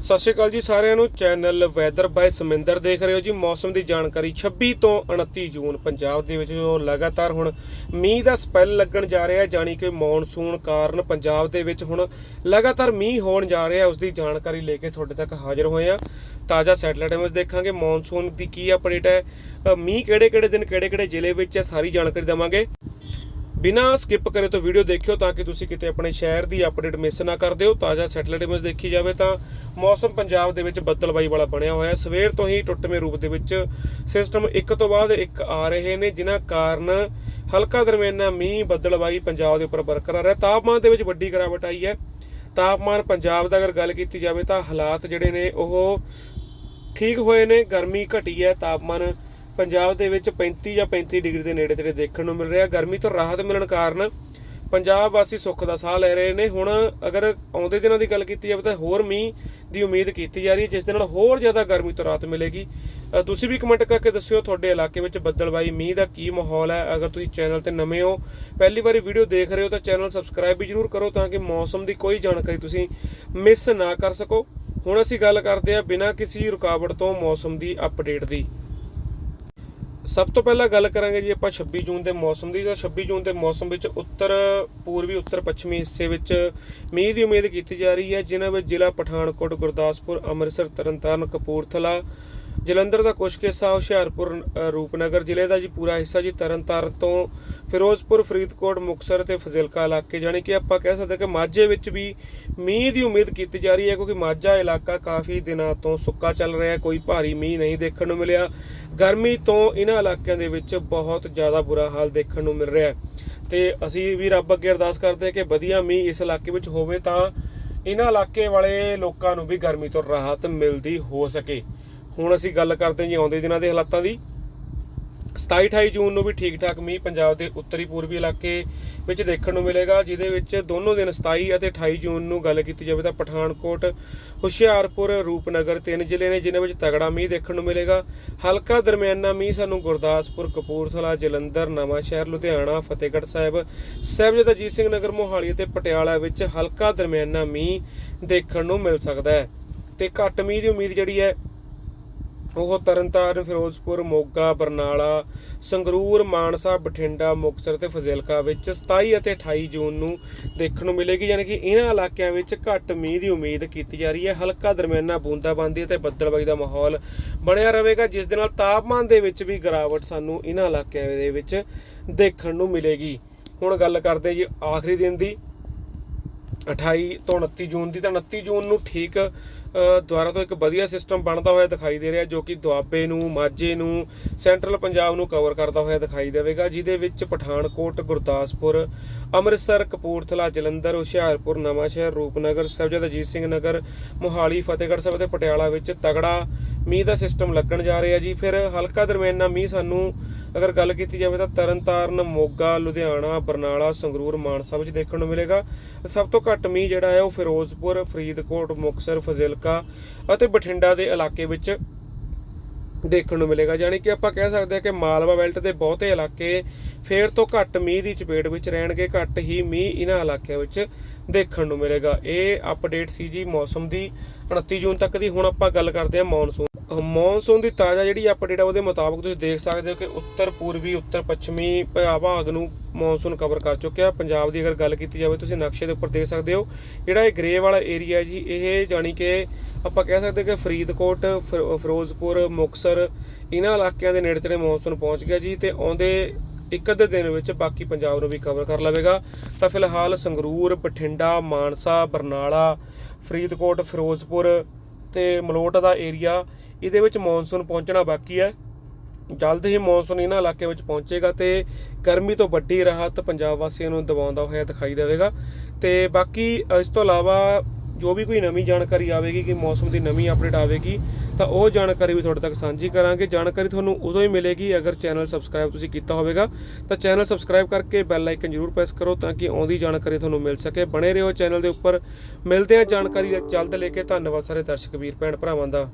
ਸਤਿ ਸ਼੍ਰੀ ਅਕਾਲ ਜੀ ਸਾਰਿਆਂ ਨੂੰ। ਚੈਨਲ ਵੈਦਰ ਬਾਈ ਸਮਿੰਦਰ ਦੇਖ ਰਹੇ ਹੋ ਜੀ। ਮੌਸਮ ਦੀ ਜਾਣਕਾਰੀ 26 ਤੋਂ 29 ਜੂਨ ਪੰਜਾਬ ਦੇ ਵਿੱਚ ਜੋ ਲਗਾਤਾਰ ਹੁਣ ਮੀਂਹ ਦਾ ਸਪੈਲ ਲੱਗਣ ਜਾ ਰਿਹਾ ਹੈ, ਜਾਣੀ ਕਿ ਮੌਨਸੂਨ ਕਾਰਨ ਪੰਜਾਬ ਦੇ ਵਿੱਚ ਹੁਣ ਲਗਾਤਾਰ ਮੀਂਹ ਹੋਣ ਜਾ ਰਿਹਾ ਹੈ ਉਸ ਦੀ ਜਾਣਕਾਰੀ ਲੈ ਕੇ ਤੁਹਾਡੇ ਤੱਕ ਹਾਜ਼ਰ ਹੋਏ ਆ ਤਾਜ਼ਾ ਸੈਟਲਾਈਟ ਇਮੇਜ ਦੇਖਾਂਗੇ ਮੌਨਸੂਨ ਦੀ ਕੀ ਅਪਡੇਟ ਹੈ। ਮੀਂਹ ਕਿਹੜੇ ਕਿਹੜੇ ਦਿਨ ਕਿਹੜੇ ਕਿਹੜੇ ਜ਼ਿਲ੍ਹੇ ਵਿੱਚ ਹੈ, ਸਾਰੀ ਜਾਣਕਾਰੀ ਦੇਵਾਂਗੇ। ਬਿਨਾਂ ਸਕਿਪ ਕਰੇ ਤੋਂ ਵੀਡੀਓ ਦੇਖਿਓ ਤਾਂ ਕਿ ਤੁਸੀਂ ਕਿਤੇ ਆਪਣੇ ਸ਼ਹਿਰ ਦੀ ਅਪਡੇਟ ਮਿਸ ਨਾ ਕਰ ਦਿਓ। ਤਾਜ਼ਾ ਸੈਟਲਾਈਟ ਇਮੇਜ ਦੇਖੀ ਜਾਵੇ ਤਾਂ ਮੌਸਮ ਪੰਜਾਬ ਦੇ ਵਿੱਚ ਬੱਦਲਬਾਈ ਵਾਲਾ ਬਣਿਆ ਹੋਇਆ ਹੈ। ਸਵੇਰ ਤੋਂ ਹੀ ਟੁੱਟਵੇਂ ਰੂਪ ਦੇ ਵਿੱਚ ਸਿਸਟਮ ਇੱਕ ਤੋਂ ਬਾਅਦ ਇੱਕ ਆ ਰਹੇ ਨੇ, ਜਿਨ੍ਹਾਂ ਕਾਰਨ ਹਲਕਾ ਦਰਮਿਆਨਾ ਮੀਂਹ, ਬੱਦਲਬਾਈ ਪੰਜਾਬ ਦੇ ਉੱਪਰ ਬਰਕਰਾਰ ਹੈ। ਤਾਪਮਾਨ ਦੇ ਵਿੱਚ ਵੱਡੀ ਗਿਰਾਵਟ ਆਈ ਹੈ। ਤਾਪਮਾਨ ਪੰਜਾਬ ਦਾ ਅਗਰ ਗੱਲ ਕੀਤੀ ਜਾਵੇ ਤਾਂ ਹਾਲਾਤ ਜਿਹੜੇ ਨੇ ਉਹ ਠੀਕ ਹੋਏ ਨੇ, ਗਰਮੀ ਘਟੀ ਹੈ, ਤਾਪਮਾਨ ਪੰਜਾਬ ਦੇ ਵਿੱਚ 35 ਜਾਂ 35 ਡਿਗਰੀ ਦੇ ਨੇੜੇ ਤੇੜੇ ਦੇਖਣ ਨੂੰ ਮਿਲ ਰਿਹਾ। ਗਰਮੀ ਤੋਂ ਰਾਹਤ ਮਿਲਣ ਕਾਰਨ ਪੰਜਾਬ ਵਾਸੀ ਸੁੱਖ ਦਾ ਸਾਹ ਲੈ ਰਹੇ ਨੇ। ਹੁਣ ਅਗਰ ਆਉਂਦੇ ਦਿਨਾਂ ਦੀ ਗੱਲ ਕੀਤੀ ਜਾਵੇ ਤਾਂ ਹੋਰ ਮੀਂਹ ਦੀ ਉਮੀਦ ਕੀਤੀ ਜਾ ਰਹੀ ਹੈ, ਜਿਸ ਦੇ ਨਾਲ ਹੋਰ ਜ਼ਿਆਦਾ ਗਰਮੀ ਤੋਂ ਰਾਹਤ ਮਿਲੇਗੀ। ਤੁਸੀਂ ਵੀ ਕਮੈਂਟ ਕਰਕੇ ਦੱਸਿਓ ਤੁਹਾਡੇ ਇਲਾਕੇ ਵਿੱਚ ਬੱਦਲਬਾਈ ਮੀਂਹ ਦਾ ਕੀ ਮਾਹੌਲ ਹੈ। ਅਗਰ ਤੁਸੀਂ ਚੈਨਲ ਤੇ ਨਵੇਂ ਹੋ, ਪਹਿਲੀ ਵਾਰੀ ਵੀਡੀਓ ਦੇਖ ਰਹੇ ਹੋ ਤਾਂ ਚੈਨਲ ਸਬਸਕ੍ਰਾਈਬ ਵੀ ਜਰੂਰ ਕਰੋ ਤਾਂ ਕਿ ਮੌਸਮ ਦੀ ਕੋਈ ਜਾਣਕਾਰੀ ਤੁਸੀਂ ਮਿਸ ਨਾ ਕਰ ਸਕੋ। ਹੁਣ ਅਸੀਂ ਗੱਲ ਕਰਦੇ ਹਾਂ ਬਿਨਾਂ ਕਿਸੇ ਰੁਕਾਵਟ ਤੋਂ ਮੌਸਮ ਦੀ ਅਪਡੇਟ ਦੀ। ਸਭ ਤੋਂ ਪਹਿਲਾਂ ਗੱਲ ਕਰਾਂਗੇ ਜੀ ਆਪਾਂ 26 ਜੂਨ ਦੇ ਮੌਸਮ ਦੀ। ਤਾਂ 26 ਜੂਨ ਦੇ ਮੌਸਮ ਵਿੱਚ ਉੱਤਰ, ਪੂਰਬੀ, ਉੱਤਰ, ਪੱਛਮੀ ਹਿੱਸੇ ਵਿੱਚ ਮੀਂਹ ਦੀ ਉਮੀਦ ਕੀਤੀ ਜਾ ਰਹੀ ਹੈ, ਜਿਨ੍ਹਾਂ ਵਿੱਚ ਜ਼ਿਲ੍ਹਾ ਪਠਾਨਕੋਟ, ਗੁਰਦਾਸਪੁਰ, ਅੰਮ੍ਰਿਤਸਰ, ਤਰਨਤਾਰਨ, ਕਪੂਰਥਲਾ ਜਲੰਧਰ ਦਾ ਕੁਛ ਕੁ ਹਿੱਸਾ ਹੁਸ਼ਿਆਰਪੁਰ ਰੂਪਨਗਰ ਜ਼ਿਲ੍ਹੇ ਦਾ ਜੀ ਪੂਰਾ ਹਿੱਸਾ ਜੀ ਤਰਨਤਾਰਨ ਤੋਂ ਫਿਰੋਜ਼ਪੁਰ, ਫਰੀਦਕੋਟ ਮੁਕਸਰ ਤੇ ਫਜ਼ਿਲਕਾ ਇਲਾਕੇ। ਜਾਣੀ ਕਿ ਆਪਾਂ ਕਹਿ ਸਕਦੇ ਹਾਂ ਕਿ ਮਾਝੇ ਵਿੱਚ ਵੀ ਮੀਂਹ ਦੀ ਉਮੀਦ ਕੀਤੀ ਜਾ ਰਹੀ ਹੈ ਕਿਉਂਕਿ ਮਾਝਾ ਇਲਾਕਾ ਕਾਫੀ ਦਿਨਾਂ ਤੋਂ ਸੁੱਕਾ ਚੱਲ ਰਿਹਾ ਹੈ, ਕੋਈ ਭਾਰੀ ਮੀਂਹ ਨਹੀਂ ਦੇਖਣ ਨੂੰ ਮਿਲਿਆ। ਗਰਮੀ ਤੋਂ ਇਹਨਾਂ ਇਲਾਕਿਆਂ ਦੇ ਵਿੱਚ ਬਹੁਤ ਜ਼ਿਆਦਾ ਬੁਰਾ ਹਾਲ ਦੇਖਣ ਨੂੰ ਮਿਲ ਰਿਹਾ ਹੈ। ਤੇ ਅਸੀਂ ਵੀ ਰੱਬ ਅੱਗੇ ਅਰਦਾਸ ਕਰਦੇ ਹਾਂ ਕਿ ਵਧੀਆ ਮੀਂਹ ਇਸ ਇਲਾਕੇ ਵਿੱਚ ਹੋਵੇ ਤਾਂ ਇਹਨਾਂ ਇਲਾਕੇ ਵਾਲੇ ਲੋਕਾਂ ਨੂੰ ਵੀ ਗਰਮੀ ਤੋਂ ਰਾਹਤ ਮਿਲਦੀ ਹੋ ਸਕੇ। ਹੁਣ ਅਸੀਂ ਗੱਲ ਕਰਦੇ ਜੀ ਆਉਂਦੇ ਦਿਨਾਂ ਦੇ ਹਾਲਾਤਾਂ ਦੀ। 27 28 ਜੂਨ ਨੂੰ ਵੀ ਠੀਕ ਠਾਕ ਮੀਂਹ ਪੰਜਾਬ ਦੇ ਉੱਤਰੀ ਪੂਰਬੀ ਇਲਾਕੇ ਵਿੱਚ ਦੇਖਣ ਨੂੰ ਮਿਲੇਗਾ, ਜਿਹਦੇ ਵਿੱਚ ਦੋਨੋਂ ਦਿਨ 27 ਅਤੇ 28 ਜੂਨ ਨੂੰ ਗੱਲ ਕੀਤੀ ਜਾਵੇ ਤਾਂ ਪਠਾਨਕੋਟ, ਹੁਸ਼ਿਆਰਪੁਰ, ਰੂਪਨਗਰ ਤਿੰਨ ਜ਼ਿਲ੍ਹੇ ਨੇ ਜਿਨ੍ਹਾਂ ਵਿੱਚ ਤਗੜਾ ਮੀਂਹ ਦੇਖਣ ਨੂੰ ਮਿਲੇਗਾ। ਹਲਕਾ ਦਰਮਿਆਨਾ ਮੀਂਹ ਸਾਨੂੰ ਗੁਰਦਾਸਪੁਰ, ਕਪੂਰਥਲਾ, ਜਲੰਧਰ, ਨਵਾਂਸ਼ਹਿਰ, ਲੁਧਿਆਣਾ, ਫਤਿਹਗੜ੍ਹ ਸਾਹਿਬ, ਸਾਹਿਬਜ਼ਾਦਾ ਅਜੀਤ ਸਿੰਘ ਨਗਰ, ਮੋਹਾਲੀ ਅਤੇ ਪਟਿਆਲਾ ਵਿੱਚ ਹਲਕਾ ਦਰਮਿਆਨਾ ਮੀਂਹ ਦੇਖਣ ਨੂੰ ਮਿਲ ਸਕਦਾ ਹੈ। ਤੇ ਘੱਟ ਮੀਂਹ ਦੀ ਉਮੀਦ ਜਿਹੜੀ ਹੈ ਉਹ ਤਰਨਤਾਰਨ, ਫਿਰੋਜ਼ਪੁਰ, ਮੋਗਾ, ਬਰਨਾਲਾ, ਸੰਗਰੂਰ, ਮਾਨਸਾ, ਬਠਿੰਡਾ, ਮੁਕਤਸਰ ਤੇ ਫਜ਼ਿਲਕਾ ਵਿੱਚ 27 ਅਤੇ 28 ਜੂਨ ਨੂੰ ਦੇਖਣ ਨੂੰ ਮਿਲੇਗੀ, ਯਾਨੀ ਕਿ ਇਹਨਾਂ ਇਲਾਕਿਆਂ ਵਿੱਚ ਘੱਟ ਮੀਂਹ ਦੀ ਉਮੀਦ ਕੀਤੀ ਜਾ ਰਹੀ ਹੈ। ਹਲਕਾ ਦਰਮਿਆਨਾ, ਬੂੰਦਾਬਾਂਦੀ ਅਤੇ ਬੱਦਲਬਾਈ ਦਾ ਮਾਹੌਲ ਬਣਿਆ ਰਹੇਗਾ, ਜਿਸ ਦੇ ਨਾਲ ਤਾਪਮਾਨ ਦੇ ਵਿੱਚ ਵੀ ਗਿਰਾਵਟ ਸਾਨੂੰ ਇਹਨਾਂ ਇਲਾਕਿਆਂ ਦੇ ਵਿੱਚ ਦੇਖਣ ਨੂੰ ਮਿਲੇਗੀ। ਹੁਣ ਗੱਲ ਕਰਦੇ ਜੀ ਆਖਰੀ ਦਿਨ ਦੀ। 28 ਤੋਂ 29 ਜੂਨ ਦੀ ਤਾਂ 29 ਜੂਨ ਨੂੰ ਠੀਕ ਅ, ਦੁਆਰਾ ਤੋਂ ਇੱਕ ਵਧੀਆ ਸਿਸਟਮ ਬਣਦਾ ਹੋਇਆ ਦਿਖਾਈ ਦੇ ਰਿਹਾ ਜੋ ਕਿ ਦੁਆਬੇ ਨੂੰ ਮਾਝੇ ਨੂੰ ਸੈਂਟਰਲ ਪੰਜਾਬ ਨੂੰ ਕਵਰ ਕਰਦਾ ਹੋਇਆ ਦਿਖਾਈ ਦੇਵੇਗਾ ਜਿਹਦੇ ਵਿੱਚ ਪਠਾਨਕੋਟ ਗੁਰਦਾਸਪੁਰ ਅੰਮ੍ਰਿਤਸਰ ਕਪੂਰਥਲਾ ਜਲੰਧਰ ਹੁਸ਼ਿਆਰਪੁਰ ਨਵਾਂਸ਼ਹਿਰ ਰੂਪਨਗਰ ਸਾਹਿਬਜ਼ਾਦਾ ਅਜੀਤ ਸਿੰਘ ਨਗਰ ਮੋਹਾਲੀ ਫਤਿਹਗੜ੍ਹ ਸਾਹਿਬ ਅਤੇ ਪਟਿਆਲਾ ਵਿੱਚ ਤਗੜਾ ਮੀਂਹ ਦਾ ਸਿਸਟਮ ਲੱਗਣ ਜਾ ਰਿਹਾ ਜੀ। ਫਿਰ ਹਲਕਾ ਦਰਮਿਆਨਾ ਮੀਂਹ ਸਾਨੂੰ ਅਗਰ ਗੱਲ ਕੀਤੀ ਜਾਵੇ ਤਾਂ ਤਰਨਤਾਰਨ ਮੋਗਾ ਲੁਧਿਆਣਾ ਬਰਨਾਲਾ ਸੰਗਰੂਰ ਮਾਨਸਾ ਵਿੱਚ ਦੇਖਣ ਨੂੰ ਮਿਲੇਗਾ। ਸਭ ਤੋਂ ਘੱਟ ਘੱਟ ਮੀਂਹ ਜਿਹੜਾ ਹੈ ਉਹ ਫਿਰੋਜ਼ਪੁਰ, ਫਰੀਦਕੋਟ, ਮੁਕਤਸਰ, ਫਜ਼ਿਲਕਾ ਅਤੇ ਬਠਿੰਡਾ ਦੇ ਇਲਾਕੇ ਵਿੱਚ ਦੇਖਣ ਨੂੰ ਮਿਲੇਗਾ। ਯਾਨੀ ਕਿ ਆਪਾਂ ਕਹਿ ਸਕਦੇ ਹਾਂ ਕਿ ਮਾਲਵਾ ਬੈਲਟ ਦੇ ਬਹੁਤੇ ਇਲਾਕੇ ਫੇਰ ਤੋਂ ਘੱਟ ਮੀਂਹ ਦੀ ਚਪੇਟ ਵਿੱਚ ਰਹਿਣਗੇ, ਘੱਟ ਹੀ ਮੀਂਹ ਇਹਨਾਂ ਇਲਾਕਿਆਂ ਵਿੱਚ ਦੇਖਣ ਨੂੰ ਮਿਲੇਗਾ। ਇਹ ਅਪਡੇਟ ਸੀ ਜੀ ਮੌਸਮ ਦੀ 29 ਜੂਨ ਤੱਕ ਦੀ। ਹੁਣ ਆਪਾਂ ਗੱਲ ਕਰਦੇ ਹਾਂ ਮੌਨਸੂਨ ਮੌਨਸੂਨ ਦੀ ਤਾਜ਼ਾ ਜਿਹੜੀ ਅਪਡੇਟ ਆ ਉਹਦੇ ਮੁਤਾਬਕ ਤੁਸੀਂ ਦੇਖ ਸਕਦੇ ਹੋ ਕਿ ਉੱਤਰ ਪੂਰਬੀ, ਉੱਤਰ ਪੱਛਮੀ ਭਾਗ ਨੂੰ ਮੌਨਸੂਨ ਕਵਰ ਕਰ ਚੁੱਕਿਆ। ਪੰਜਾਬ ਦੀ ਅਗਰ ਗੱਲ ਕੀਤੀ ਜਾਵੇ, ਤੁਸੀਂ ਨਕਸ਼ੇ ਦੇ ਉੱਪਰ ਦੇਖ ਸਕਦੇ ਹੋ, ਜਿਹੜਾ ਇਹ ਗ੍ਰੇ ਵਾਲਾ ਏਰੀਆ ਜੀ, ਇਹ ਜਾਨੀ ਕਿ ਆਪਾਂ ਕਹਿ ਸਕਦੇ ਕਿ ਫਰੀਦਕੋਟ, ਫਿਰ- ਫਿਰੋਜ਼ਪੁਰ ਮੁਕਸਰ ਇਹਨਾਂ ਇਲਾਕਿਆਂ ਦੇ ਨੇੜੇ ਤੇੜੇ ਮੌਨਸੂਨ ਪਹੁੰਚ ਗਿਆ ਜੀ ਤੇ ਆਉਂਦੇ ਇੱਕ ਅੱਧੇ ਦਿਨ ਵਿੱਚ ਬਾਕੀ ਪੰਜਾਬ ਨੂੰ ਵੀ ਕਵਰ ਕਰ ਲਵੇਗਾ। ਤਾਂ ਫਿਲਹਾਲ ਸੰਗਰੂਰ, ਬਠਿੰਡਾ, ਮਾਨਸਾ, ਬਰਨਾਲਾ, ਫਰੀਦਕੋਟ, ਫਿਰੋਜ਼ਪੁਰ ਤੇ ਮਲੋਟ ਦਾ ਏਰੀਆ ਇਹਦੇ ਵਿੱਚ ਮੌਨਸੂਨ ਪਹੁੰਚਣਾ ਬਾਕੀ ਹੈ। ਜਲਦ ਹੀ ਮੌਨਸੂਨ ਇਹਨਾਂ ਇਲਾਕੇ ਵਿੱਚ ਪਹੁੰਚੇਗਾ ਤੇ ਗਰਮੀ ਤੋਂ ਵੱਡੀ ਰਾਹਤ ਪੰਜਾਬ ਵਾਸੀਆਂ ਨੂੰ ਦਿਵਾਉਂਦਾ ਹੋਇਆ ਦਿਖਾਈ ਦੇਵੇਗਾ। ਤੇ ਬਾਕੀ ਇਸ ਤੋਂ ਇਲਾਵਾ ਜੋ ਵੀ ਕੋਈ ਨਵੀਂ ਜਾਣਕਾਰੀ ਆਵੇਗੀ ਕਿ ਮੌਸਮ ਦੀ ਨਵੀਂ ਅਪਡੇਟ ਆਵੇਗੀ, ਤਾਂ ਉਹ ਜਾਣਕਾਰੀ ਵੀ ਤੁਹਾਡੇ ਤੱਕ ਸਾਂਝੀ ਕਰਾਂਗੇ। ਜਾਣਕਾਰੀ ਤੁਹਾਨੂੰ ਉਦੋਂ ਹੀ ਮਿਲੇਗੀ ਅਗਰ ਚੈਨਲ ਸਬਸਕ੍ਰਾਈਬ ਤੁਸੀਂ ਕੀਤਾ ਹੋਵੇਗਾ। ਤਾਂ ਚੈਨਲ ਸਬਸਕ੍ਰਾਈਬ ਕਰਕੇ ਬੈਲ ਆਈਕਨ ਜਰੂਰ ਪ੍ਰੈਸ ਕਰੋ ਤਾਂ ਕਿ ਆਉਂਦੀ ਜਾਣਕਾਰੀ ਤੁਹਾਨੂੰ ਮਿਲ ਸਕੇ। ਬਣੇ ਰਹੋ ਚੈਨਲ ਦੇ ਉੱਪਰ। ਮਿਲਦੇ ਹਾਂ ਜਾਣਕਾਰੀ ਜਲਦ ਲੈ ਕੇ। ਧੰਨਵਾਦ ਸਾਰੇ ਦਰਸ਼ਕ, ਵੀਰ, ਭੈਣ, ਭਰਾਵਾਂ ਦਾ।